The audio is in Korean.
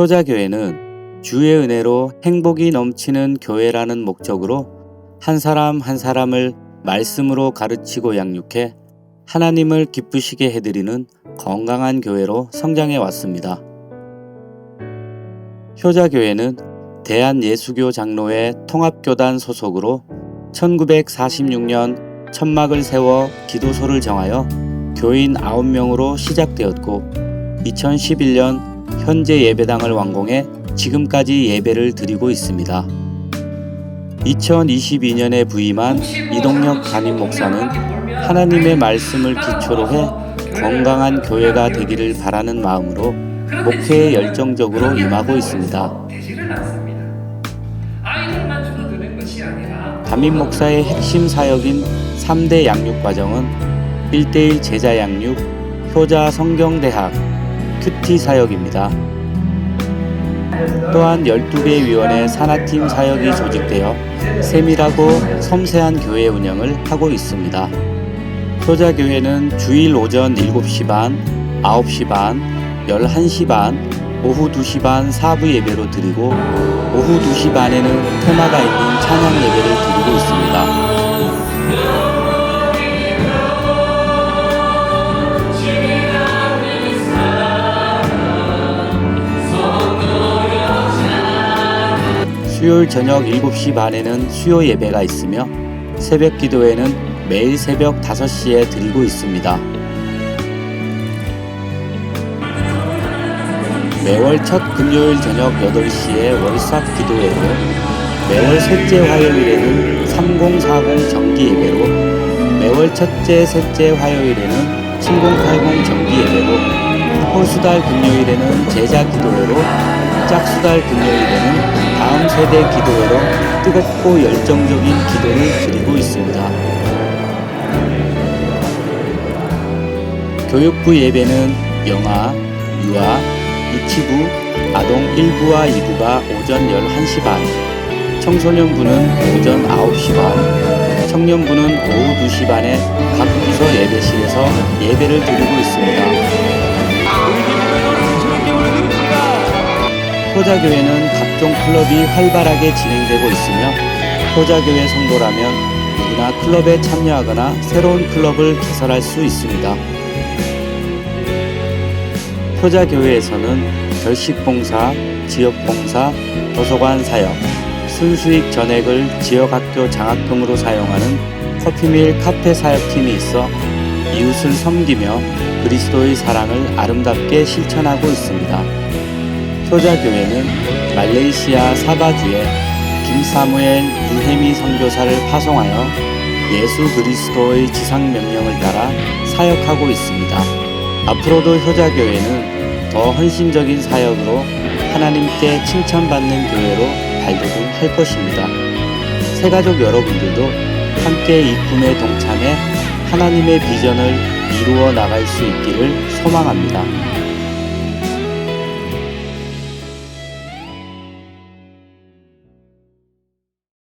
효자교회는 주의 은혜로 행복이 넘치는 교회라는 목적으로 한 사람 한 사람을 말씀으로 가르치고 양육해 하나님을 기쁘시게 해드리는 건강한 교회로 성장해 왔습니다. 효자교회는 대한예수교 장로회 통합교단 소속으로 1946년 천막을 세워 기도소를 정하여 교인 9명으로 시작되었고 2011년 현재 예배당을 완공해 지금까지 예배를 드리고 있습니다. 2022년에 부임한 이동혁 담임 목사는 하나님의 말씀을 기초로 해 건강한 교회가 되기를 바라는 마음으로 목회에 열정적으로 임하고 있습니다. 담임 목사의 핵심 사역인 3대 양육 과정은 1대1 제자 양육, 효자 성경대학, 큐티 사역입니다. 또한 12개 위원회 산하팀 사역이 조직되어 세밀하고 섬세한 교회 운영을 하고 있습니다. 효자교회는 주일 오전 7시 반, 9시 반, 11시 반, 오후 2시 반 사부 예배로 드리고 오후 2시 반에는 테마가 있는 찬양 예배를 드리고 있습니다. 수요일 저녁 7시 반에는 수요 예배가 있으며 새벽 기도회는 매일 새벽 5시에 드리고 있습니다. 매월 첫 금요일 저녁 8시에 월삭 기도회로 매월 셋째 화요일에는 3040 정기 예배로 매월 첫째 셋째 화요일에는 7080 정기 예배로 호수달 금요일에는 제자 기도회로 짝수달 금요일에는 다음 세대 기도회로 뜨겁고 열정적인 기도를 드리고 있습니다. 교육부 예배는 영아, 유아, 유치부, 아동 1부와 2부가 오전 11시 반, 청소년부는 오전 9시 반, 청년부는 오후 2시 반에 각 부서 예배실에서 예배를 드리고 있습니다. 효자교회는 각종 클럽이 활발하게 진행되고 있으며 효자교회 성도라면 누구나 클럽에 참여하거나 새로운 클럽을 개설할 수 있습니다. 효자교회에서는 결식봉사, 지역봉사, 도서관 사역, 순수익 전액을 지역학교 장학금으로 사용하는 커피밀 카페 사역팀이 있어 이웃을 섬기며 그리스도의 사랑을 아름답게 실천하고 있습니다. 효자교회는 말레이시아 사바주에 김사무엘 유해미 선교사를 파송하여 예수 그리스도의 지상 명령을 따라 사역하고 있습니다. 앞으로도 효자교회는 더 헌신적인 사역으로 하나님께 칭찬받는 교회로 발돋움할 것입니다. 새가족 여러분들도 함께 이 꿈에 동참해 하나님의 비전을 이루어 나갈 수 있기를 소망합니다.